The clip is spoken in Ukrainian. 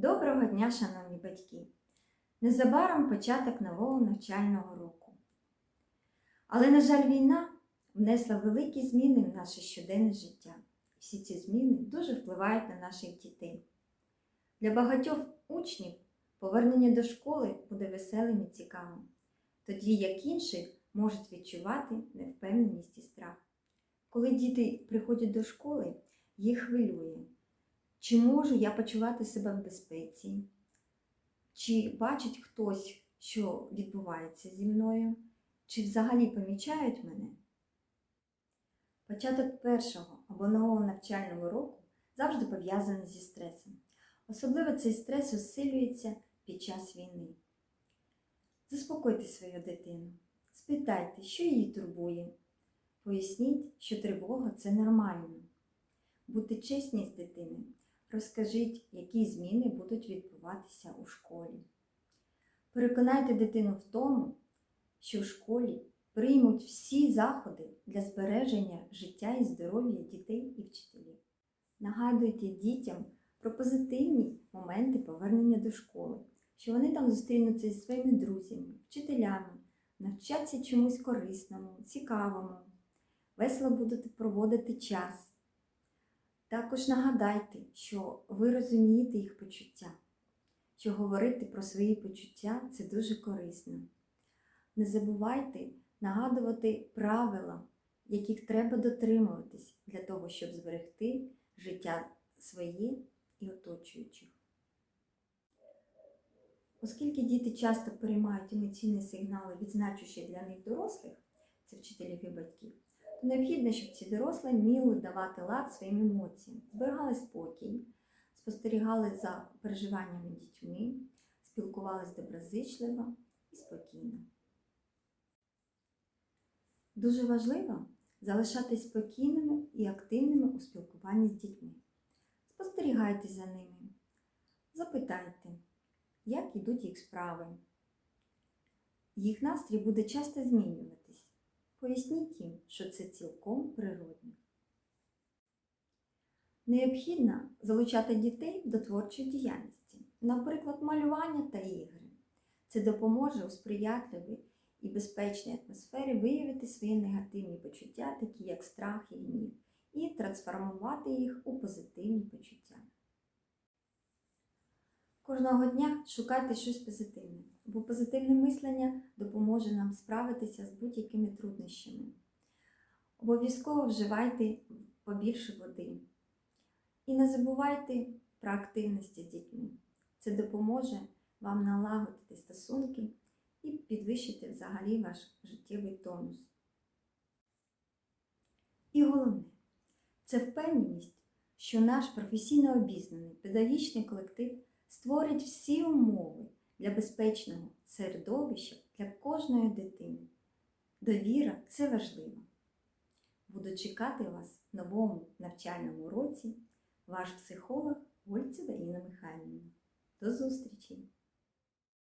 дня, шановні батьки! Незабаром початок нового навчального року. Але, на жаль, війна внесла великі зміни в наше щоденне життя. Всі ці зміни дуже впливають на наших дітей. Для багатьох учнів повернення до школи буде веселим і цікавим, тоді як інші можуть відчувати невпевненість і страх. Коли діти приходять до школи, їх хвилює. Чи можу я почувати себе в безпеці? Чи бачить хтось, що відбувається зі мною? Чи взагалі помічають мене? Початок першого або нового навчального року завжди пов'язаний зі стресом. Особливо цей стрес усилюється під час війни. Заспокойте свою дитину, спитайте, що її турбує. Поясніть, що тривога це нормально. Будьте чесні з дитиною. Розкажіть, які зміни будуть відбуватися у школі. Переконайте дитину в тому, що в школі приймуть всі заходи для збереження життя і здоров'я дітей і вчителів. Нагадуйте дітям про позитивні моменти повернення до школи, що вони там зустрінуться зі своїми друзями, вчителями, навчаться чомусь корисному, цікавому, весело будете проводити час. Також нагадайте, що ви розумієте їх почуття, що говорити про свої почуття це дуже корисно. Не забувайте нагадувати правила, яких треба дотримуватись для того, щоб зберегти життя своє і оточуючих. Оскільки діти часто переймають емоційні сигнали, відзначущі для них дорослих, це вчителів і батьків, необхідно, щоб ці дорослі вміли давати лад своїм емоціям, зберігали спокій, спостерігали за переживаннями дітьми, спілкувались доброзичливо і спокійно. Дуже важливо залишатись спокійними і активними у спілкуванні з дітьми. Спостерігайте за ними, запитайте, як ідуть їх справи. Їх настрій буде часто змінюватись. Поясніть їм, що це цілком природно. Необхідно залучати дітей до творчої діяльності, наприклад, малювання та ігри. Це допоможе у сприятливій і безпечній атмосфері виявити свої негативні почуття, такі як страх і гнів, і трансформувати їх у позитивні почуття. Кожного дня шукайте щось позитивне, бо позитивне мислення допоможе нам справитися з будь-якими труднощами. Обов'язково вживайте побільше води. І не забувайте про активності з дітьми. Це допоможе вам налагодити стосунки і підвищити взагалі ваш життєвий тонус. І головне, це впевненість, що наш професійно обізнаний педагогічний колектив створить всі умови для безпечного середовища для кожної дитини. Довіра це важливо. Буду чекати вас в новому навчальному році. Ваш психолог Гольцева Інна Михайлівна. До зустрічі!